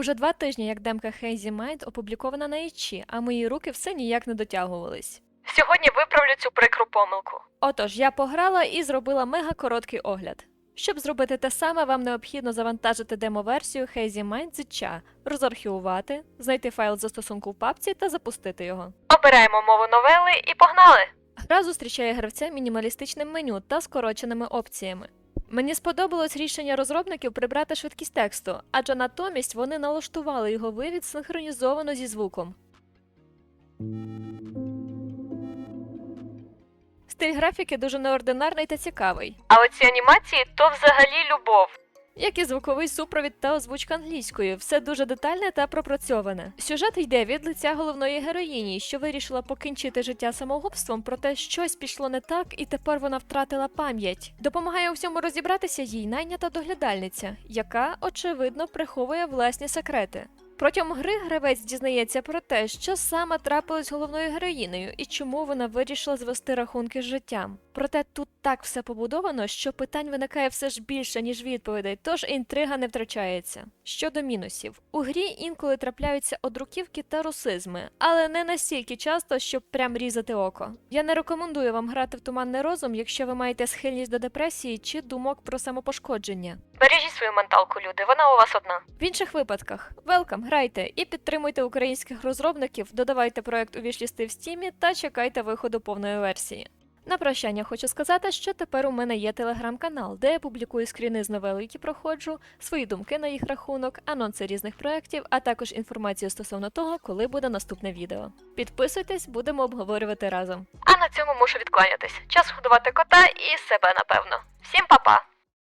Уже два тижні, як демка Hazy Mind опублікована на ічі, а мої руки все ніяк не дотягувались. Сьогодні виправлю цю прикру помилку. Отож, я пограла і зробила мега короткий огляд. Щоб зробити те саме, вам необхідно завантажити демо-версію Hazy Mind з іча, розархівувати, знайти файл застосунку в папці та запустити його. Обираємо мову новели і погнали! Гра зустрічає гравця мінімалістичним меню та скороченими опціями. Мені сподобалось рішення розробників прибрати швидкість тексту, адже натомість вони налаштували його вивід синхронізовано зі звуком. Стиль графіки дуже неординарний та цікавий. А оці анімації то взагалі любов. Як і звуковий супровід та озвучка англійською, все дуже детальне та пропрацьоване. Сюжет йде від лиця головної героїні, що вирішила покінчити життя самогубством, проте щось пішло не так, і тепер вона втратила пам'ять. Допомагає у всьому розібратися їй найнята доглядальниця, яка, очевидно, приховує власні секрети. Протягом гри гравець дізнається про те, що саме трапилось з головною героїнею і чому вона вирішила звести рахунки з життям. Проте тут так все побудовано, що питань виникає все ж більше, ніж відповідей, тож інтрига не втрачається. Щодо мінусів, у грі інколи трапляються одруківки та русизми, але не настільки часто, щоб прям різати око. Я не рекомендую вам грати в туманний розум, якщо ви маєте схильність до депресії чи думок про самопошкодження. Бережіть свою менталку, люди, вона у вас одна. В інших випадках, велкам, грайте і підтримуйте українських розробників, додавайте проект у вішлісти в стімі та чекайте виходу повної версії. На прощання хочу сказати, що тепер у мене є телеграм-канал, де я публікую скріни з новел, які проходжу, свої думки на їх рахунок, анонси різних проєктів, а також інформацію стосовно того, коли буде наступне відео. Підписуйтесь, будемо обговорювати разом. А на цьому мушу відкланятись. Час годувати кота і себе, напевно. Всім па-па!